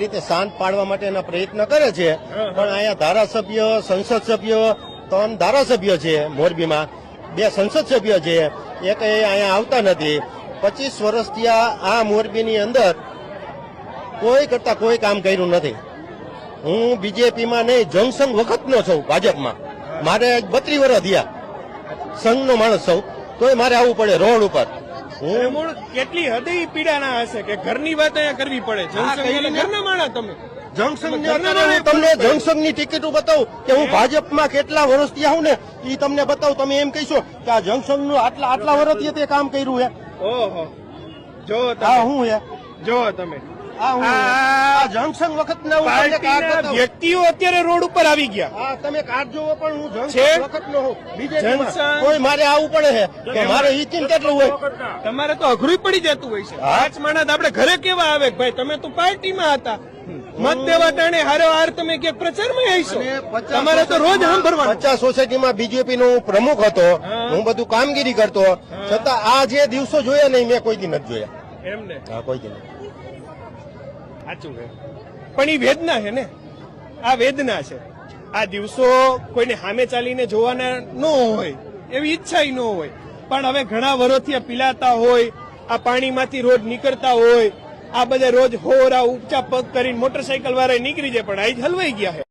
રીતે શાંત પાડવા માટેના પ્રયત્ન કરે છે. પણ અહીંયા ધારાસભ્ય, સંસદ સભ્ય, ત્રણ ધારાસભ્ય છે મોરબીમાં. બે સંસદ સભ્ય છે. એક અહીંયા આવતા નથી. પચીસ વર્ષથી આ મોરબીની અંદર કોઈ કરતા કોઈ કામ કર્યું નથી. હું બીજેપીમાં નહીં, જનસંઘ વખતનો છું ભાજપમાં. મારે બત્રી વર્ષ થયા. સંઘનો માણસ છું. તોય મારે આવવું પડે રોડ ઉપર. મૂળ કેટલી હદે પીડાના હશે કે ઘરની વાત અહીંયા કરવી પડે? જનસંઘ ઘરના માણા તમે. હું તમને પૂછો. ની ટિકિટો બતાવું કે હું ભાજપમાં કેટલા વર્ષથી આવું ને એ તમને બતાવું. તમે એમ કહીશો કે આ જંકશનનું આટલા આટલા વર્ષથી તે કામ કર્યું છે ઓહો. જો તમે. હું છે જો તમે. જંકશન વખત. વ્યક્તિઓ અત્યારે રોડ ઉપર આવી ગયા. તમે કાર્ડ જોવો પણ હું જંકશન બીજેપીમાં. કોઈ મારે આવવું પડે છે કે મારે ઇચિન કેટલું હોય? તમારે તો અઘરું પડી જતું હોય છે. પાંચ માણસ આપણે ઘરે કેવા આવે ભાઈ તમે તો પાર્ટીમાં હતા. મત દેવા ટાણે હારો હાર તમે ક્યાંક પ્રચારમાં આવીશો? તમારે તો રોજ સાંભળવાનું પચાસ સોસાયટીમાં બીજેપી નો પ્રમુખ હતો હું. બધું કામગીરી કરતો. છતાં આ જે દિવસો જોયા નહીં મેં કોઈ દી નથી જોયા. એમને? હા કોઈ નહીં. સાચું છે પણ એ વેદના છે ને? આ વેદના છે. આ દિવસો કોઈને સામે ચાલીને જોવાના ન હોય એવી ઈચ્છા ન હોય. પણ હવે ઘણા વર્ષથી આ પીલાતા હોય આ પાણીમાંથી રોજ નીકળતા હોય આ બધા રોજ હોરા ઉપચા પગ કરીને મોટરસાયકલ વાળા નીકળી જાય પણ આજ હલવાઈ ગયા છે.